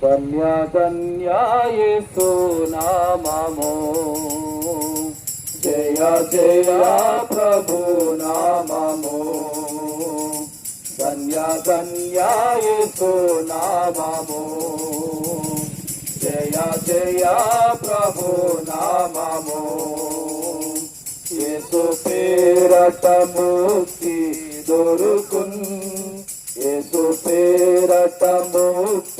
ధన్య ధన్యాయేసు నామము జయ జయ ప్రభు నామము ధన్య ధన్యాయేసు నామము జయ జయ ప్రభు నామము యేసు పేరట ముక్తి దొరుకున్ యేసు పేరట ముక్తి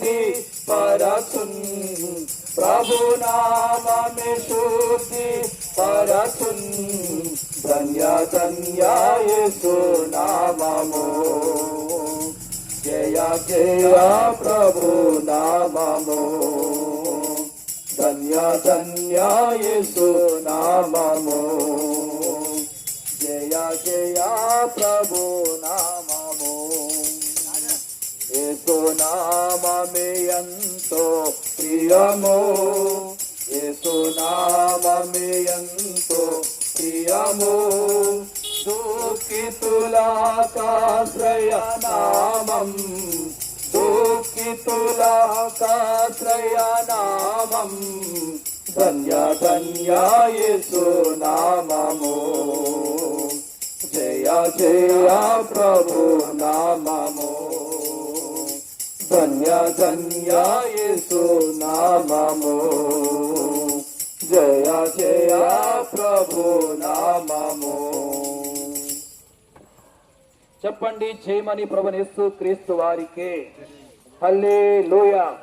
శుద్ధి పరచున్. ప్రభునామే శుద్ధి పరచున్. ధన్య ధన్య నామము. జయ జయ ప్రభు నామము. ధన్య ధన్య నామము. జయ జయ ప్రభు యేసు నామమే ఎంతో ప్రియము. యేసు నామమే ఎంతో ప్రియము. దుఃఖితులాకాశ్రయ నామం దుఃఖితులాకాశ్రయ నామం ధన్య ధన్య యేసు నామము. జయ జయ ప్రభు నామా. ధన్య ధన్య యేసు నామము. జయ జయ ప్రభు నామము. చెప్పండి చేయమని ప్రభునేస్తు క్రీస్తు వారికి. హల్లే లోయా